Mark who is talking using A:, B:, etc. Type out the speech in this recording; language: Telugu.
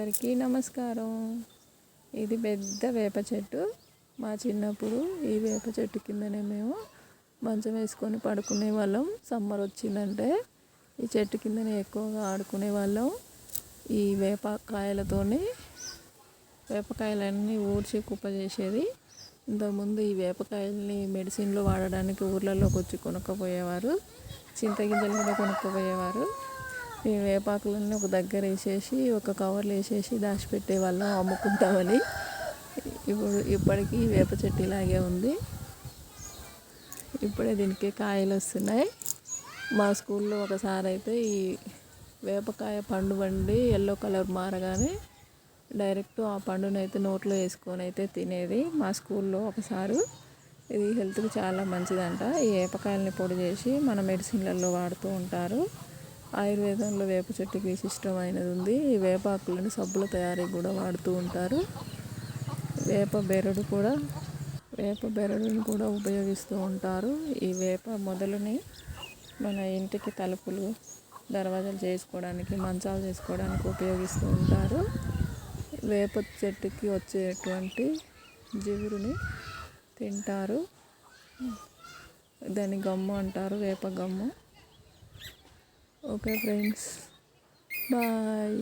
A: అందరికీ నమస్కారం. ఇది పెద్ద వేప చెట్టు. మా చిన్నప్పుడు ఈ వేప చెట్టు కిందనే మేము మంచం వేసుకొని పడుకునే వాళ్ళం. సమ్మర్ వచ్చిందంటే ఈ చెట్టు కిందనే ఎక్కువగా ఆడుకునే వాళ్ళం. ఈ వేపకాయలతోని వేపకాయలన్నీ ఊడ్చి కుప్ప చేసేది. ఇంతకుముందు ఈ వేపకాయల్ని మెడిసిన్లో వాడడానికి ఊర్లలోకి వచ్చి కొనుక్కపోయేవారు. చింతగింజలు కూడా కొనుక్కపోయేవారు. ఈ వేపాకులన్నీ ఒక దగ్గర వేసేసి ఒక కవర్లో వేసేసి దాచిపెట్టే వాళ్ళం అమ్ముకుంటామని. ఇప్పుడు ఇప్పటికీ వేప చెట్టు ఇలాగే ఉంది. ఇప్పుడే దీనికి కాయలు వస్తున్నాయి. మా స్కూల్లో ఒకసారి అయితే ఈ వేపకాయ పండు బండి ఎల్లో కలర్ మారగానే డైరెక్ట్ ఆ పండునైతే అయితే నోట్లో వేసుకొని అయితే తినేది మా స్కూల్లో ఒకసారి. ఇది హెల్త్కి చాలా మంచిదంట. ఈ వేపకాయలని పొడి చేసి మన మెడిసిన్లలో వాడుతూ ఉంటారు. ఆయుర్వేదంలో వేప చెట్టుకి విశిష్టమైనది ఉంది ఈ వేపాకులను సబ్బుల తయారీకి కూడా వాడుతూ ఉంటారు. వేప బెరడు కూడా వేప బెరడుని కూడా ఉపయోగిస్తూ ఉంటారు. ఈ వేప మొదలుని మన ఇంటికి తలుపులు దర్వాజాలు చేసుకోవడానికి మంచాలు చేసుకోవడానికి ఉపయోగిస్తూ ఉంటారు. వేప చెట్టుకి వచ్చేటువంటి జిగురుని తింటారు. దాన్ని గమ్ము అంటారు వేప గమ్ము. Okay friends bye